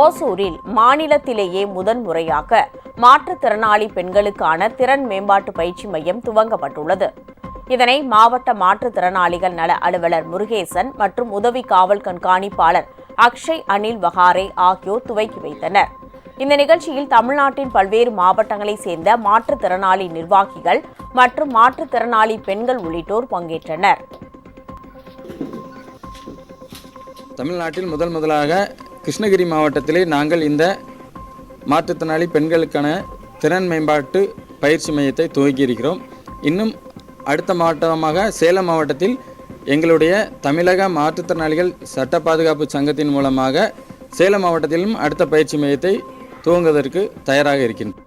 ஓசூரில் மாநிலத்திலேயே முதன்முறையாக மாற்றுத்திறனாளி பெண்களுக்கான திறன் மேம்பாட்டு பயிற்சி மையம் துவங்கப்பட்டுள்ளது. இதனை மாவட்ட மாற்றுத்திறனாளிகள் நல அலுவலர் முருகேசன் மற்றும் உதவி காவல் கண்காணிப்பாளர் அக்ஷய் அனில் வகாரே ஆகியோர் துவக்கி வைத்தனர். இந்த நிகழ்ச்சியில் தமிழ்நாட்டின் பல்வேறு மாவட்டங்களைச் சேர்ந்த மாற்றுத்திறனாளி நிர்வாகிகள் மற்றும் மாற்றுத்திறனாளி பெண்கள் உள்ளிட்டோர் பங்கேற்றனர். தமிழ்நாட்டில் முதல் முதலாக கிருஷ்ணகிரி மாவட்டத்திலே நாங்கள் இந்த மாற்றுத்திறனாளி பெண்களுக்கான திறன் மேம்பாட்டு பயிற்சி மையத்தை துவக்கியிருக்கிறோம். இன்னும் அடுத்த மாவட்டமாக சேலம் மாவட்டத்தில் எங்களுடைய தமிழக மாற்றுத்திறனாளிகள் சட்ட பாதுகாப்பு சங்கத்தின் மூலமாக சேலம் மாவட்டத்திலும் அடுத்த பயிற்சி மையத்தை துவங்குவதற்கு தயாராக இருக்கின்றோம்.